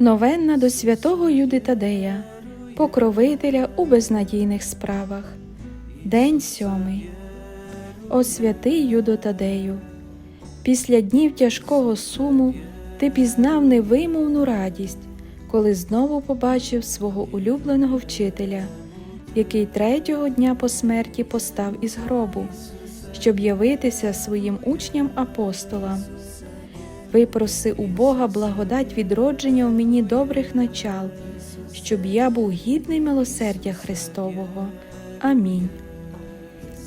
Новенна до святого Юди Тадея, покровителя у безнадійних справах. День сьомий. О святий Юдо Тадею, після днів тяжкого суму ти пізнав невимовну радість, коли знову побачив свого улюбленого вчителя, який третього дня по смерті постав із гробу, щоб явитися своїм учням апостолам. Випроси у Бога благодать відродження в мені добрих начал, щоб я був гідний милосердя Христового. Амінь.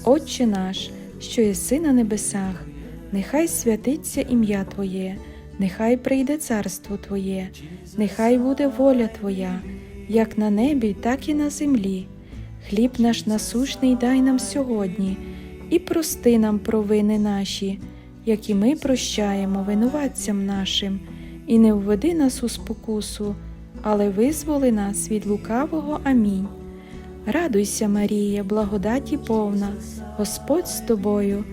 Отче наш, що єси на небесах, нехай святиться ім'я Твоє, нехай прийде царство Твоє, нехай буде воля Твоя, як на небі, так і на землі. Хліб наш насущний дай нам сьогодні, і прости нам провини наші, як і ми прощаємо винуватцям нашим, і не введи нас у спокусу, але визволи нас від лукавого. Амінь. Радуйся, Марія, благодаті повна, Господь з тобою,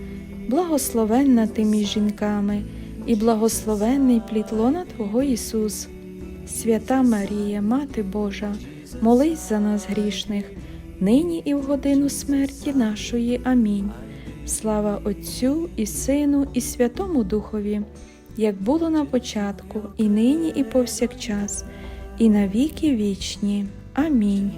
благословенна ти між жінками, і благословенний плід лона Твого Ісус. Свята Марія, Мати Божа, молись за нас грішних, нині і в годину смерті нашої. Амінь. Слава Отцю і Сину, і Святому Духові, як було на початку, і нині, і повсякчас, і на віки вічні. Амінь.